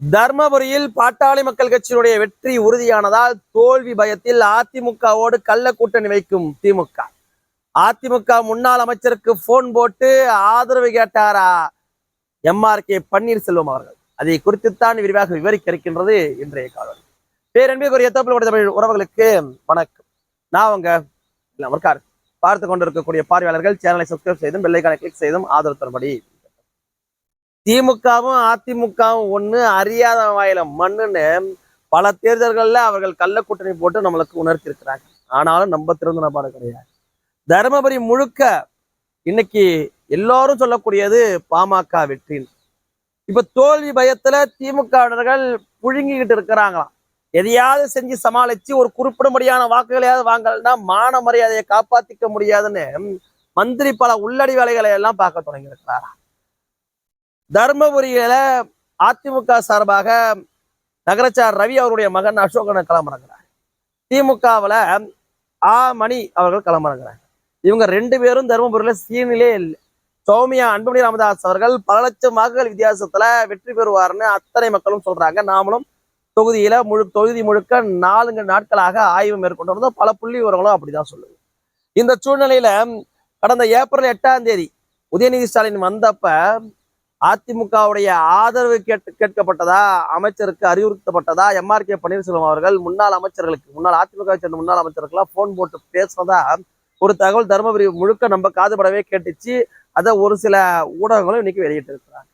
தர்மபுரியில் பாட்டாளி மக்கள் கட்சியினுடைய வெற்றி உறுதியானதால் தோல்வி பயத்தில் அதிமுகவோடு கள்ள கூட்டணி வைக்கும் திமுக. அதிமுக முன்னாள் அமைச்சருக்கு போன் போட்டு ஆதரவு கேட்டாரா? எம்ஆர் கே பன்னீர்செல்வம் அவர்கள். அதை குறித்துத்தான் விரிவாக விவரிக்க இருக்கின்றது இன்றைய காலம் பேரன்பிற்குரிய தோப்பில் தமிழ் உறவுகளுக்கு வணக்கம். நான் உங்க அமர்கார் பார்த்து கொண்டிருக்கக்கூடிய பார்வையாளர்கள் சேனலை சப்ஸ்கிரைப் செய்தும் பெல்லைக்கான கிளிக் செய்தும் ஆதரவு தரும்படி திமுகவும் அதிமுகவும் ஒண்ணு அறியாத வாயில மண்ணுன்னு பல தேர்தல்கள்ல அவர்கள் கள்ள கூட்டணி போட்டு நம்மளுக்கு உணர்த்தி இருக்கிறாங்க ஆனாலும் நம்ம திறந்த நபாடு கிடையாது. தருமபுரி முழுக்க இன்னைக்கு எல்லாரும் சொல்லக்கூடியது பாமக வெற்றின்னு. இப்ப தோல்வி பயத்துல திமுகவினர்கள் புழுங்கிக்கிட்டு இருக்கிறாங்களாம். எதையாவது செஞ்சு சமாளிச்சு ஒரு குறிப்பிடும்படியான வாக்குகளையாவது வாங்கலன்னா மான மரியாதையை காப்பாத்திக்க முடியாதுன்னு மந்திரி பல உள்ளடி வேலைகளை எல்லாம் பார்க்க தொடங்கி இருக்கிறாரா தர்மபுரியில அதிமுக சார்பாக நகரச்சார் ரவி அவருடைய மகன் அசோகனை களமிறங்குறாங்க திமுகவுல ஆ மணி அவர்கள் களமிறங்குறாங்க. இவங்க ரெண்டு பேரும் தருமபுரியில் சீனிலே இல்லை. சௌமியா அன்புமணி ராமதாஸ் அவர்கள் பல லட்சம் வாக்குகள் வித்தியாசத்துல வெற்றி பெறுவார்னு அத்தனை மக்களும் சொல்றாங்க. நாமளும் தொகுதியில முழு தொகுதி முழுக்க நான்கு நாட்களாக ஆய்வு மேற்கொண்டு வந்தோம். பல புள்ளி விவரங்களும் அப்படிதான் சொல்லுது. இந்த சூழ்நிலையில கடந்த ஏப்ரல் எட்டாம் தேதி உதயநிதி ஸ்டாலின் வந்தப்ப அதிமுகவுடைய ஆதரவு கேட்டு கேட்கப்பட்டதா? அமைச்சருக்கு அறிவுறுத்தப்பட்டதா? எம்ஆர் கே பன்னீர்செல்வம் அவர்கள் முன்னாள் அமைச்சர்களுக்கு முன்னாள் அதிமுக சேர்ந்த முன்னாள் அமைச்சருக்கெல்லாம் போன் போட்டு பேசுனதா ஒரு தகவல் தருமபுரி முழுக்க நம்ம காதுபடவே கேட்டுச்சு. அதை ஒரு சில ஊடகங்களும் இன்னைக்கு வெளியிட்டு இருக்கிறாங்க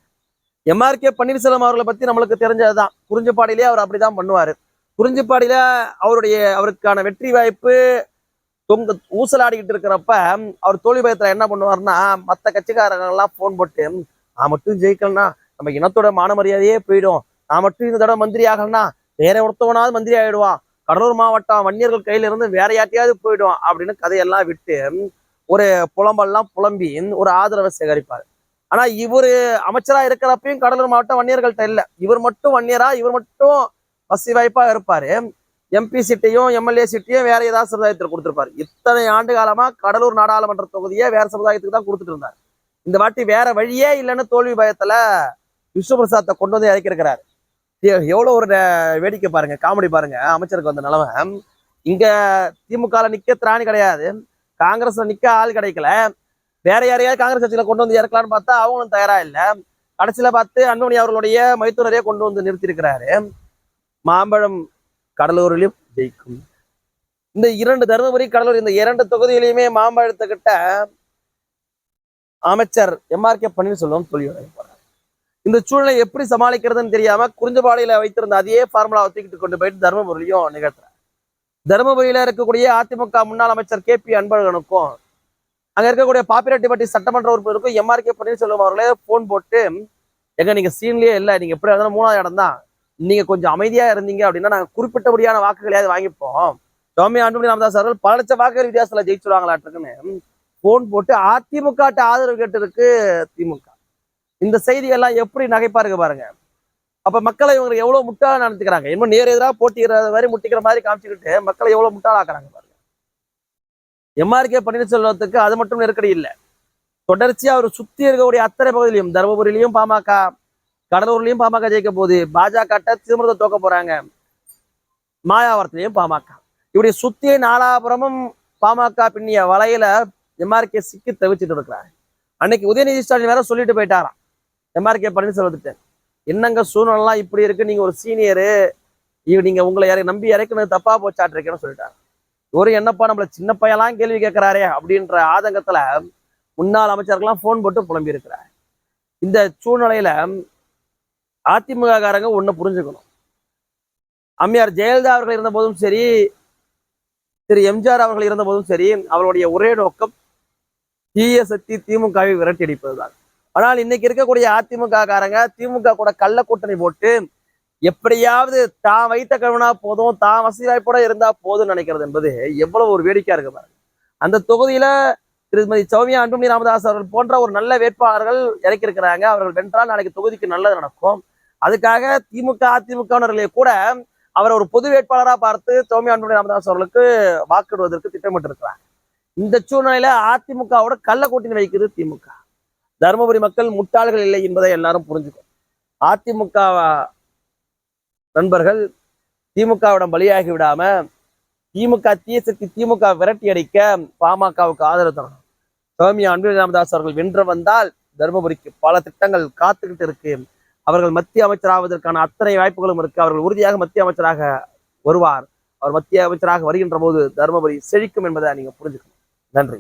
எம்ஆர் கே பன்னீர்செல்வம் அவர்களை பத்தி நம்மளுக்கு தெரிஞ்சதுதான். குறிஞ்சிப்பாடியிலே அவர் அப்படிதான் பண்ணுவாரு. குறிஞ்சிப்பாடியில அவருடைய அவருக்கான வெற்றி வாய்ப்பு தொங்க ஊசலாடிக்கிட்டு இருக்கிறப்ப அவர் தோல்வி பயத்துல என்ன பண்ணுவார்னா மற்ற கட்சிக்காரங்க ஃபோன் போன் போட்டு நான் மட்டும் ஜெயிக்கலனா நம்ம இனத்தோட மான மரியாதையே போயிடும். நான் மட்டும் இந்த தடவை மந்திரி ஆகலனா வேற ஒருத்தவனாவது மந்திரி ஆயிடுவான். கடலூர் மாவட்டம் வன்னியர்கள் கையில இருந்து வேற யார்ட்டையாவது போயிடும் அப்படின்னு கதையெல்லாம் விட்டு ஒரு புலம்பெல்லாம் புலம்பி ஒரு ஆதரவை சேகரிப்பார். ஆனா இவரு அமைச்சரா இருக்கிறப்பையும் கடலூர் மாவட்டம் வன்னியர்கள்ட்ட இல்ல. இவர் மட்டும் வன்னியரா இவர் மட்டும் வசி வாய்ப்பா இருப்பாரு. எம்பி சீட்டையும் எம்எல்ஏ சீட்டையும் வேற ஏதாவது சமுதாயத்தில் கொடுத்துருப்பாரு. இத்தனை ஆண்டு காலமா கடலூர் நாடாளுமன்ற தொகுதியை வேற சமுதாயத்துக்கு தான் கொடுத்துட்டு இருந்தார். இந்த வாட்டி வேற வழியே இல்லைன்னு தோல்வி பயத்துல விஸ்வபிரசாத்தை கொண்டு வந்து இறக்கிருக்கிறாரு எவ்வளவு ஒரு வேடிக்கை பாருங்க காமெடி பாருங்க. அமைச்சருக்கு வந்த நிலைமை. இங்க திமுகல நிக்க திராணி கிடையாது. காங்கிரஸ்ல நிக்க ஆள் கிடைக்கல. வேற யாரையாவது காங்கிரஸ் கட்சியில கொண்டு வந்து இறக்கலாம்னு பார்த்தா அவங்களும் தயாரா இல்ல. கடைசியில பார்த்து அன்புமணி அவர்களுடைய மைத்துனரையே கொண்டு வந்து நிறுத்தியிருக்கிறாரு மாம்பழம் கடலூரிலும் ஜெயிக்கும். இந்த இரண்டு தருமபுரி கடலூர் இந்த இரண்டு தொகுதியிலையுமே மாம்பழத்துக்கிட்ட அமைச்சர் எம்ஆர் கே பன்னீர்செல்வம் தோல்வி அடைய போறார். இந்த சூழ்நிலை எப்படி சமாளிக்கிறதுன்னு தெரியாம குறிஞ்சபாடியில வைத்திருந்த அதே ஃபார்முலாவை தூக்கிட்டு கொண்டு போயிட்டு தருமபுரியிலையும் நிகழ்த்துறாரு. தருமபுரியில இருக்கக்கூடிய அதிமுக முன்னாள் அமைச்சர் கே பி அன்பழகனுக்கும் அங்க இருக்கக்கூடிய பாப்பிரெட்டிப்பட்டி சட்டமன்ற உறுப்பினருக்கும் எம்ஆர் கே பன்னீர்செல்வம் அவர்களே போன் போட்டு எங்க நீங்க சீன்லயே இல்ல நீங்க எப்படி இருந்தாலும் மூணாவது இடம் தான். நீங்க கொஞ்சம் அமைதியா இருந்தீங்க அப்படின்னா நாங்க குறிப்பிட்டபடியான வாக்குகளையாவது வாங்கிப்போம். சுவாமி அன்புமணி ராமதாஸ் அவர்கள் பல லட்சம் வாக்குகள் வித்தியாசத்துல ஜெயிச்சுருவாங்களாட்டுருக்குன்னு போன் போட்டு அதிமுக ஆதரவு கேட்டிருக்கு திமுக. இந்த செய்திகள்லாம் எப்படி நகைப்பாருங்க பாருங்க. அப்ப மக்களை இவங்க எவ்வளவு முட்டாள நடத்துக்கிறாங்க? இன்னும் நேர் எதிராக போட்டிக்கிற மாதிரி முட்டிக்கிற மாதிரி காமிச்சுக்கிட்டு மக்களை எவ்வளவு முட்டாளாக்குறாங்க பாருங்க. எம்ஆர்கே பன்னீர்செல்வத்துக்கு அது மட்டும் நெருக்கடி இல்லை. தொடர்ச்சியா அவர் சுத்தி இருக்கக்கூடிய அத்தனை பகுதியிலையும் தருமபுரியிலையும் பாமக கடலூர்லயும் பாமக ஜெயிக்க போகுது. பாஜக திருமணத்தை தோக்க போறாங்க. மாயாவரத்திலையும் பாமக. இப்படி சுத்தி நாலாபுரமும் பாமக பின்னிய வலையில எம்ஆர்கே சிக்கி தவிச்சிட்டு இருக்கிறாரு அன்னைக்கு உதயநிதி ஸ்டாலின் வேற சொல்லிட்டு போயிட்டாராம். எம்ஆர்கே பன்னீர்செல்வத்திட்ட என்னங்க சூழ்நிலாம் இப்படி இருக்கு? நீங்க ஒரு சீனியரு. இவ நீங்க உங்களை யாரை நம்பி இறக்குனது தப்பா போச்சாட்டிருக்கேன்னு சொல்லிட்டாரு. ஒரு என்னப்பா நம்மள சின்ன பையன்லாம் கேள்வி கேட்கிறாரே அப்படின்ற ஆதங்கத்துல முன்னாள் அமைச்சர்கள்லாம் ஃபோன் போட்டு புலம்பி இருக்கிறார் இந்த சூழ்நிலையில அதிமுக காரங்க ஒண்ணு புரிஞ்சுக்கணும். அம்மையார் ஜெயலலிதா அவர்கள் இருந்த போதும் சரி திரு எம்ஜிஆர் அவர்கள் இருந்த போதும் சரி அவருடைய ஒரே நோக்கம் தீய சக்தி திமுகவை விரட்டி அடிப்பதுதான். ஆனால் இன்னைக்கு இருக்கக்கூடிய அதிமுக காரங்க திமுக கூட கள்ள கூட்டணி போட்டு எப்படியாவது தான் வைத்த கழுவினா போதும் தான் வசதி வாய்ப்போட இருந்தா போதும் நினைக்கிறது என்பது எவ்வளவு ஒரு வேடிக்கையா இருக்கு பாருங்க. அந்த தொகுதியில திருமதி சௌமியா அன்புமணி ராமதாஸ் அவர்கள் போன்ற ஒரு நல்ல வேட்பாளர்கள் இறக்கியிருக்கிறாங்க. அவர்கள் வென்றால் நாளைக்கு தொகுதிக்கு நல்லது நடக்கும். அதுக்காக திமுக அதிமுகவினர்களே கூட அவரை ஒரு பொது வேட்பாளரா பார்த்து சௌமியா அன்புமணி ராமதாஸ் அவர்களுக்கு வாக்கிடுவதற்கு திட்டமிட்டு இருக்கிறாங்க இந்த சூழ்நிலையில அதிமுகவோட கள்ள கூட்டணி வைக்கிறது திமுக. தருமபுரி மக்கள் முட்டாள்கள் இல்லை என்பதை எல்லாரும் புரிஞ்சுக்கும் அதிமுக நண்பர்கள் திமுகவிடம் பலியாகி விடாம திமுக தீய சக்தி திமுக விரட்டி அடிக்க பாமகவுக்கு ஆதரவு தரணும். சௌமியா அன்பில் ராமதாஸ் அவர்கள் வென்று வந்தால் தருமபுரிக்கு பல திட்டங்கள் காத்துக்கிட்டு இருக்கு. அவர்கள் மத்திய அமைச்சராவதற்கான அத்தனை வாய்ப்புகளும் இருக்கு. அவர்கள் உறுதியாக மத்திய அமைச்சராக வருவார். அவர் மத்திய அமைச்சராக வருகின்ற போது தருமபுரி செழிக்கும் என்பதை நீங்க புரிஞ்சுக்கணும். நன்றி